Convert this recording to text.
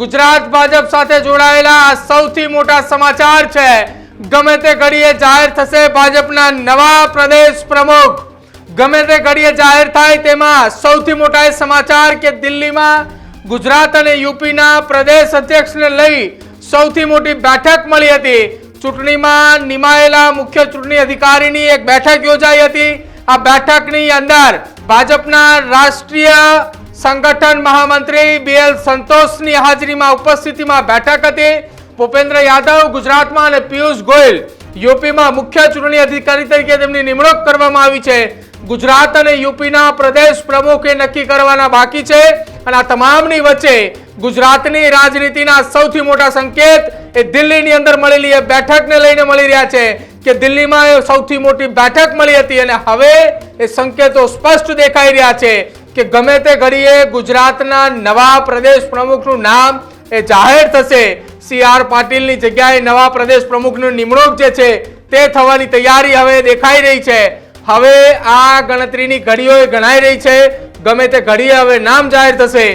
ગુજરાત ભાજપ સાથે જોડાયેલા આ સૌથી મોટા સમાચાર છે. ગમે તે ઘડીએ જાહેર થશે ભાજપના નવા પ્રદેશ પ્રમુખ. ગમે તે ઘડીએ જાહેર થાય તેમાં સૌથી મોટા એ સમાચાર કે દિલ્હીમાં ગુજરાત અને યુપીના પ્રદેશ અધ્યક્ષને લઈ સૌથી મોટી બેઠક મળી હતી. ચૂંટણીમાં નિમાયેલા મુખ્ય ચૂંટણી અધિકારીની એક બેઠક યોજાઈ હતી. આ બેઠકની અંદર ભાજપના રાષ્ટ્રીય સંગઠન મહામંત્રી બીએલ સંતોષની હાજરીમાં ઉપસ્થિતિમાં બેઠક હતી. ભૂપેન્દ્ર યાદવ ગુજરાતમાં અને પિયુષ ગોયલ યુપીમાં મુખ્ય ચૂંટણી અધિકારી તરીકે તેમની નિમણૂક કરવામાં આવી છે. ગુજરાત અને યુપીના પ્રદેશ પ્રમુખે નક્કી કરવાના બાકી છે અને આ તમામની વચ્ચે ગુજરાતની રાજનીતિના સૌથી મોટા સંકેત એ દિલ્હીની અંદર મળેલી એ બેઠકને લઈને મળી રહ્યા છે કે દિલ્હીમાં એ સૌથી મોટી બેઠક મળી હતી અને હવે એ સંકેતો સ્પષ્ટ દેખાઈ રહ્યા છે. કે ગમે તે ઘડીએ ગુજરાતના નવા પ્રદેશ પ્રમુખનું નામ એ જાહેર થશે. સી આર પાટીલની જગ્યાએ નવા પ્રદેશ પ્રમુખની નિમણૂક જે છે તે થવાની તૈયારી હવે દેખાઈ રહી છે. હવે આ ગણતરીની ઘડીઓ ગણાઈ રહી છે. ગમે તે ઘડીએ હવે નામ જાહેર થશે.